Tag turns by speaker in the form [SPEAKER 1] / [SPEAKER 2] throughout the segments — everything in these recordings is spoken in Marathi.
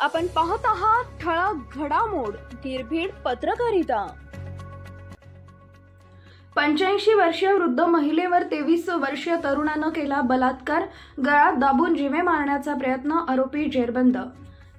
[SPEAKER 1] आपण पाहत आहात ठळक घडामोड निर्भीड पत्रकारिता. पंच्याऐंशी वर्षीय वृद्ध महिलेवर तेवीस वर्षीय तरुणानं केला बलात्कार. गळात दाबून जिवे मारण्याचा प्रयत्न आरोपी जेरबंद.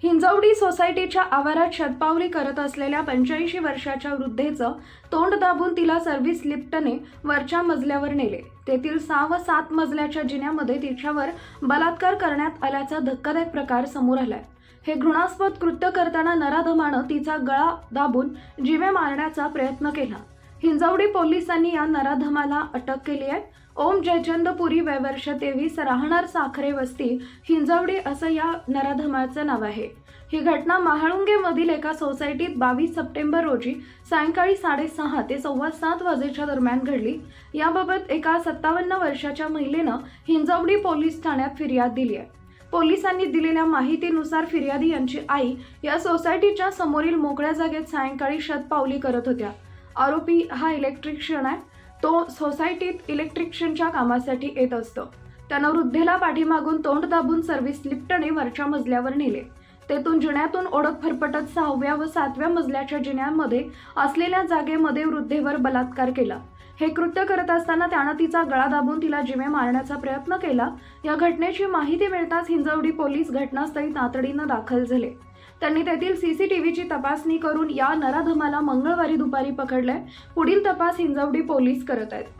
[SPEAKER 1] हिंजवडी सोसायटीच्या आवारात शतपावली करत असलेल्या पंच्याऐंशी वर्षाच्या वृद्धेचं तोंड दाबून तिला सर्व्हिस लिफ्टने वरच्या मजल्यावर नेले. तेथील सहा व सात मजल्याच्या जिन्यामध्ये तिच्यावर बलात्कार करण्यात आल्याचा धक्कादायक प्रकार समोर आलाय. हे घृणास्पद कृत्य करताना नराधमानं तिचा गळा दाबून जिवे मारण्याचा प्रयत्न केला. हिंजवडी पोलिसांनी या नराधमाला अटक केली आहे. ओम जयचंदपुरी वय वर्ष तेवीस राहणार साखरे वस्ती हिंजवडी असं या नराधमाचं नाव आहे. ही घटना महाळुंगेमधील एका सोसायटीत बावीस सप्टेंबर रोजी सायंकाळी साडेसहा ते सव्वा सात वाजेच्या दरम्यान घडली. याबाबत एका सत्तावन्न वर्षाच्या महिलेनं हिंजवडी पोलीस ठाण्यात फिर्याद दिली आहे. पोलिसांनी दिलेल्या माहितीनुसार फिर्यादी यांची आई या सोसायटीच्या समोरील मोकळ्या जागेत सायंकाळी शतपावली करत होत्या. आरोपी हा इलेक्ट्रिशियन आहे. तो सोसायटीत इलेक्ट्रिशियनच्या कामासाठी येत असतो. त्यानं वृद्धेला पाठीमागून तोंड दाबून सर्व्हिस लिफ्टने वरच्या मजल्यावर नेले. तेथून जिण्यातून ओढत फरफटत सहाव्या व सातव्या मजल्याच्या जिन्यामध्ये असलेल्या जागेमध्ये वृद्धेवर बलात्कार केला. हे कृत्य करत असताना त्यानं तिचा गळा दाबून तिला जिवे मारण्याचा प्रयत्न केला. या घटनेची माहिती मिळताच हिंजवडी पोलीस घटनास्थळी तातडीनं दाखल झाले. त्यांनी तेथील सीसीटीव्हीची तपासणी करून या नराधमाला मंगळवारी दुपारी पकडलंय. पुढील तपास हिंजवडी पोलीस करत आहेत.